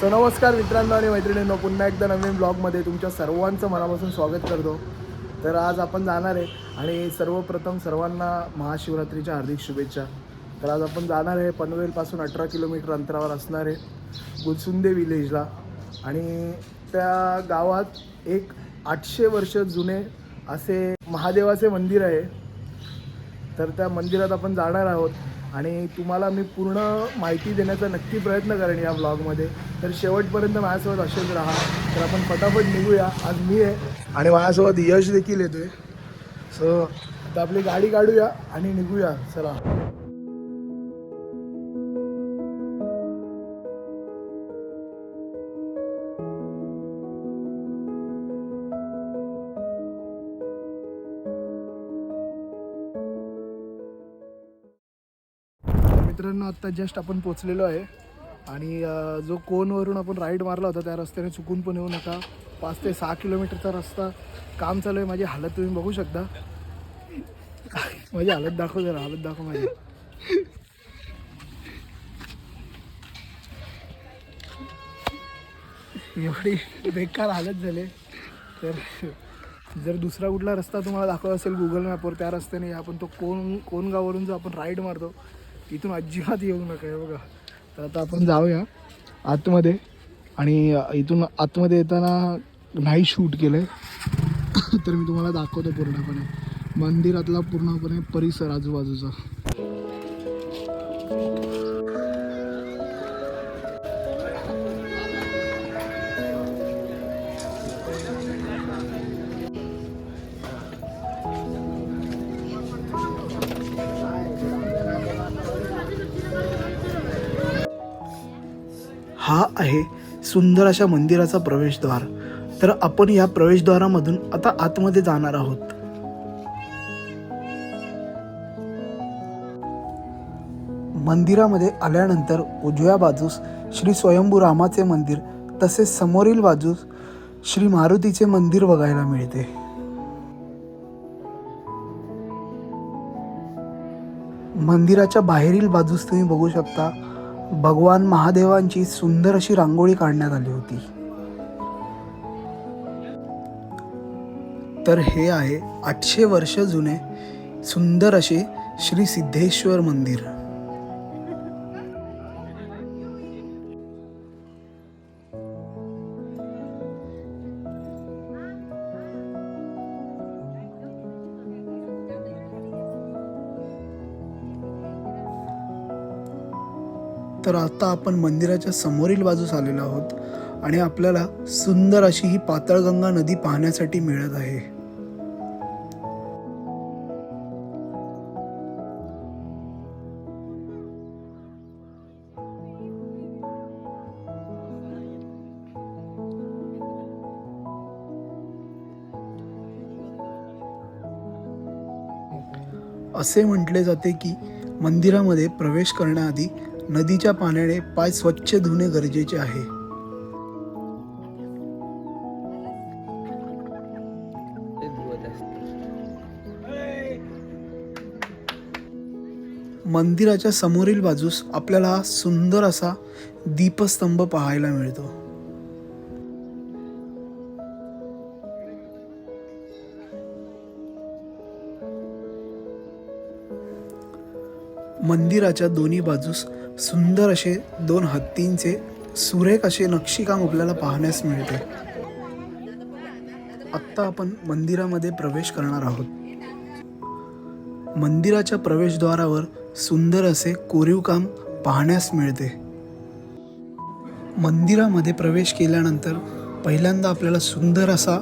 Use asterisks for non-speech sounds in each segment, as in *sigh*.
So नमस्कार मित्रांनो आणि मैत्रिणींनो पुन्हा एकदा नवीन ब्लॉगमध्ये तुमच्या सर्वांचं मनापासून स्वागत करतो. तर आज आपण जाणार आहे आणि सर्वप्रथम सर्वांना महाशिवरात्रीच्या हार्दिक शुभेच्छा. तर आज आपण जाणार आहे पनवेलपासून अठरा किलोमीटर अंतरावर असणार आहे गुलसुंदे विलेजला आणि त्या गावात एक आठशे वर्ष जुने असे महादेवाचे मंदिर आहे. तर त्या मंदिरात आपण जाणार आहोत. आणि तुम्हाला मी पूर्ण माहिती देण्याचा नक्की प्रयत्न करेन या ब्लॉगमध्ये तर शेवटपर्यंत माझ्यासोबत असेच राहा. तर आपण फटाफट निघूया. आज मी आहे आणि माझ्यासोबत यश देखील येतोय. सो आता आपली गाडी काढूया आणि निघूया. चला. मित्रांनो आत्ता जस्ट आपण पोचलेलो आहे. आणि जो कोनवरून आपण राईड मारला होता त्या रस्त्याने चुकून पण येऊ नका. पाच ते सहा किलोमीटरचा रस्ता काम चालू आहे. माझी हालत तुम्ही बघू शकता. माझी हालत दाखव जरा हालत दाखव माझी. एवढी बेकार हालत झाले तर जर दुसरा कुठला रस्ता तुम्हाला दाखवत असेल गुगल मॅपवर त्या रस्त्याने आपण तो कोण कोणगावरून जो आपण राईड मारतो इथून अजिबात येऊ नका हे बघा. तर आता आपण जाऊया आतमध्ये. आणि इथून आतमध्ये येताना नाही शूट केलं आहे *coughs* तर मी तुम्हाला दाखवतो पूर्णपणे. मंदिरातला पूर्णपणे परिसर आजूबाजूचा. सुंदर अशा मंदिराचा प्रवेशद्वार. तर आपण या प्रवेशद्वारामधून आता आतमध्ये जाणार आहोत. मंदिरामध्ये आल्यानंतर उजव्या बाजूस श्री स्वयंभू रामाचे मंदिर तसेच समोरील बाजूस श्री मारुतीचे मंदिर बघायला मिळते. मंदिराच्या बाहेरील बाजूस तुम्ही बघू शकता भगवान महादेवांची सुंदर अशी रांगोळी काढण्यात आली होती. तर हे आहे आठशे वर्ष जुने सुंदर असे श्री सिद्धेश्वर मंदिर. तर आता आपण मंदिराच्या समोरील बाजूस आलेलो आहोत आणि आपल्याला सुंदर अशी ही पाताळगंगा नदी पाहण्यासाठी मिळत आहे. असे म्हटले जाते की मंदिरामध्ये प्रवेश करण्याआधी नदीच्या पाण्याने पाय स्वच्छ धुणे गरजेचे आहे. मंदिराच्या समोरील बाजूस आपल्याला हा सुंदर असा दीपस्तंभ पाहायला मिळतो. मंदिराच्या दोन्ही बाजूस सुंदर असे दोन हत्तींचे सुरेख असे नक्षीकाम आपल्याला पाहण्यास मिळते. आत्ता आपण मंदिरामध्ये प्रवेश करणार आहोत. मंदिराच्या प्रवेशद्वारावर सुंदर असे कोरीव काम पाहण्यास मिळते. मंदिरामध्ये प्रवेश केल्यानंतर पहिल्यांदा आपल्याला सुंदर असा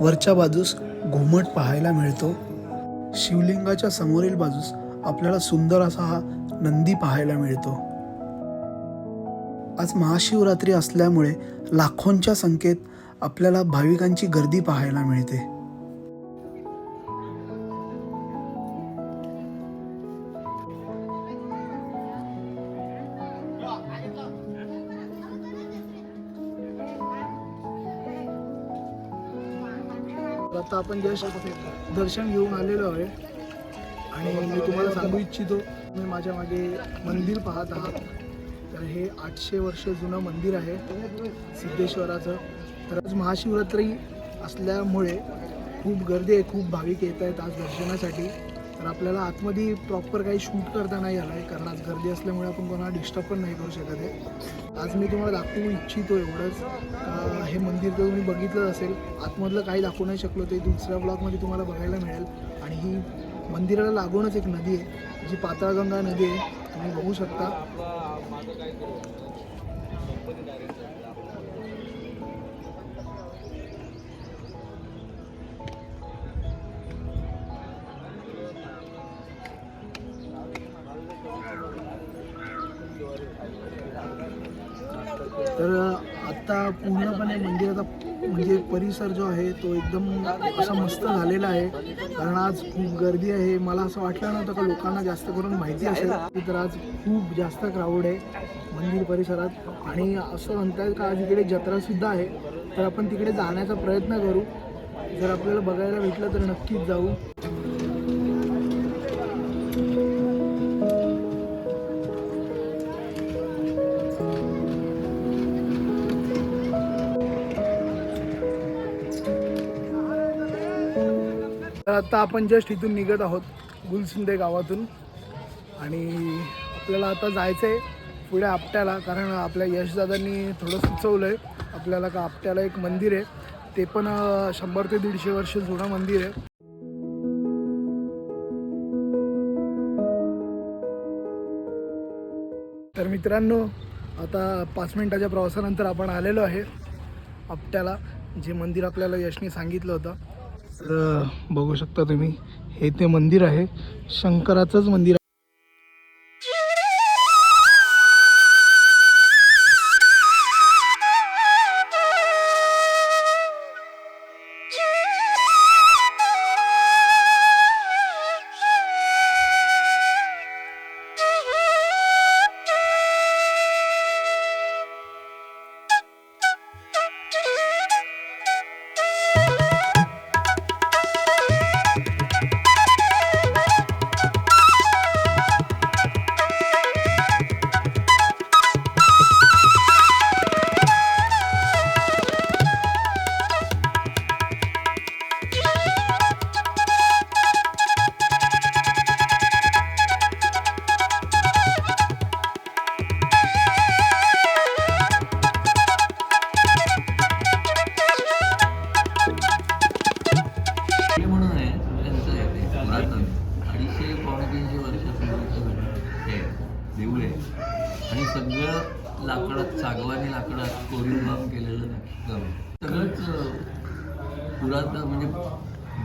वरच्या बाजूस घुमट पाहायला मिळतो. शिवलिंगाच्या समोरील बाजूस आपल्याला सुंदर असा हा नंदी पाहायला मिळतो. आज महाशिवरात्री असल्यामुळे लाखोंच्या संख्येत आपल्याला भाविकांची गर्दी पाहायला मिळते. आता आपण जस्ट दर्शन घेऊन आलेलो आहे. आणि मी तुम्हाला सांगू इच्छितो मी माझ्या मागे मंदिर पाहत आहात. तर हे आठशे वर्ष जुनं मंदिर आहे सिद्धेश्वराचं. तर आज महाशिवरात्री असल्यामुळे खूप गर्दी आहे खूप भाविक येत आहेत आज दर्शनासाठी. तर आपल्याला आतमध्ये प्रॉपर काही शूट करता नाही आलं आहे कारण आज गर्दी असल्यामुळे आपण कोणाला डिस्टर्ब पण नाही करू शकत आहे. आज मी तुम्हाला दाखवू इच्छितो एवढंच हे मंदिर तर तुम्ही बघितलंच असेल. आतमधलं काही दाखवू नाही शकलो ते दुसऱ्या ब्लॉगमध्ये तुम्हाला बघायला मिळेल. आणि ही मंदिराला लागूनच एक नदी आहे जी पाताळगंगा नदी आहे. तुम्ही बघू शकता. पूर्णपणे मंदिराचा म्हणजे परिसर जो आहे तो एकदम असा मस्त झालेला आहे. कारण आज खूप गर्दी आहे. मला असं वाटलं नव्हतं का लोकांना जास्त करून माहिती असेल तर आज खूप जास्त क्राऊड आहे मंदिर परिसरात. आणि असं म्हणतात का आज इकडे जत्रासुद्धा आहे. तर आपण तिकडे जाण्याचा प्रयत्न करू. जर आपल्याला बघायला भेटलं तर नक्कीच जाऊ. आत्ता आता आपण जस्ट इथून निघत आहोत गुलसिंदे गावातून. आणि आपल्याला आता जायचं आहे पुढे आपट्याला कारण आपल्या यशदादांनी थोडं सुचवलं आहे आपल्याला का आपट्याला एक मंदिर आहे. ते पण शंभर ते दीडशे वर्ष जुनं मंदिर आहे. तर मित्रांनो आता पाच मिनिटाच्या प्रवासानंतर आपण आलेलो आहे आपट्याला जे मंदिर आपल्याला यशने सांगितलं होतं. तर बघू शकता तुम्ही हे ते मंदिर आहे. शंकराचंच मंदिर लाकडात सागवानी लाकडात कोरीव काम केलेलं काम सगळंच अं, पुरातन म्हणजे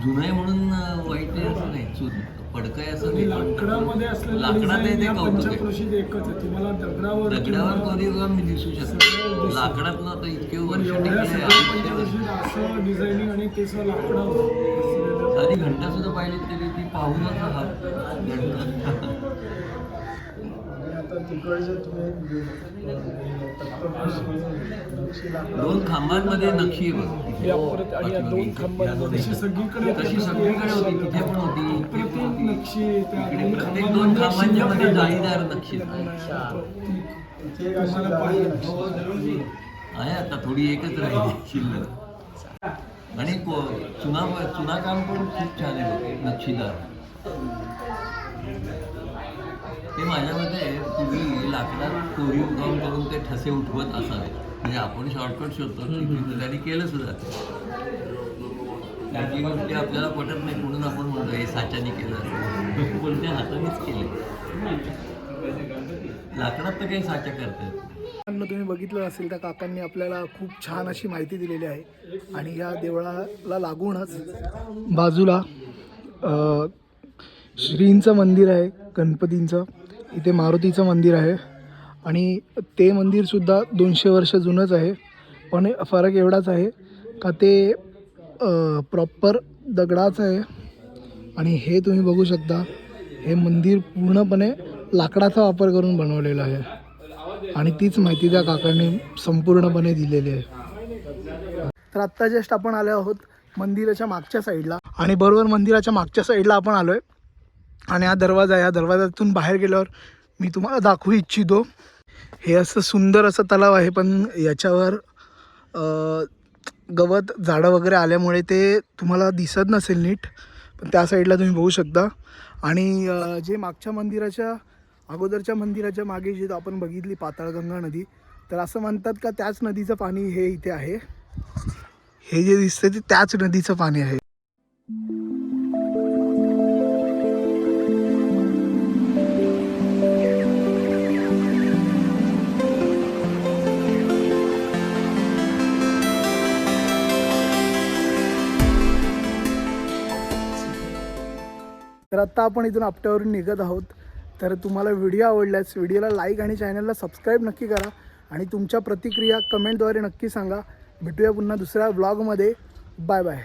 जुनं आहे म्हणून वाईट आहे असं नाही चून पडकं आहे असं नाही लाकडामध्ये असलेलं लाकडात आहे ते कौतुक आहे. तुम्हाला दगडावर कोरीव काम दिसू शकतं लाकडातलं तर इतके वर्ष असं डिझायनिंग आणि ते सगळं लाकडावर. असलेलं. साधी घंटा सुद्धा पाहिली तरी ती पाहूनच हा घंटा आता तिकडचं तुम्ही दोन खांबांमध्ये नक्षी तशी सगळीकडे तशी सगळीकडे होती. तिथे पण होती. प्रत्येक नक्षी इकडे दोन प्रत्येक खांबांमध्ये दोन खांबांच्या मध्ये जाळीदार नक्षी पाहिजे आहे. आता थोडी एकच राहिली शिल्लक. आणि चुना चुना काम पण खूप छान आहे नक्षीदार. ते माझ्या मते पूर्वी लाकडात कोरीव काम करून ते ठसे उठवत असावे. म्हणजे आपण शॉर्टकट शोधतो तिथे त्यांनी केलं सुद्धा. काही गोष्टी आपल्याला पटत नाही म्हणून आपण म्हणतो हे साच्याने केलं असं. पण ते हातानेच केले. लाकडात तर काही साच्या करतात. तुम्ही बघितलं असेल तर काकांनी आपल्याला खूप छान अशी माहिती दिलेली आहे. आणि या देवळाला लागूनच बाजूला श्रींचं मंदिर आहे गणपतींचं. इथे मारुतीचं मंदिर आहे. आणि ते मंदिरसुद्धा दोनशे वर्ष जुनंच आहे. पण फरक एवढाच आहे का ते प्रॉपर दगडाचं आहे. आणि हे तुम्ही बघू शकता हे मंदिर पूर्णपणे लाकडाचा वापर करून बनवलेलं आहे. आणि तीच माहिती त्या काकांनी संपूर्णपणे दिलेली आहे. तर आत्ता जस्ट आपण आलो आहोत मंदिराच्या मागच्या साईडला आणि बरोबर मंदिराच्या मागच्या साईडला आपण आलो आहे आणि हा दरवाजा या दरवाजातून बाहेर गेल्यावर मी तुम्हाला दाखवू इच्छितो. हे असं सुंदर असं तलाव आहे पण याच्यावर गवत झाडं वगैरे आल्यामुळे ते तुम्हाला दिसत नसेल नीट पण त्या साईडला तुम्ही बघू शकता. आणि जे मागच्या मंदिराच्या अगोदरच्या मंदिराच्या मागे जे आपण बघितली पाताळगंगा नदी तर असं म्हणतात का त्याच नदीचं पाणी हे इथे आहे? हे जे दिसतं ते त्याच नदीचं पाणी आहे. तर आत्ता आपण इथून आपट्यावरून निघत आहोत. तर तुम्हाला व्हिडिओ आवडल्यास व्हिडिओला लाईक आणि चॅनलला सबस्क्राईब नक्की करा आणि तुमच्या प्रतिक्रिया कमेंटद्वारे नक्की सांगा. भेटूया पुन्हा दुसऱ्या ब्लॉगमध्ये बाय बाय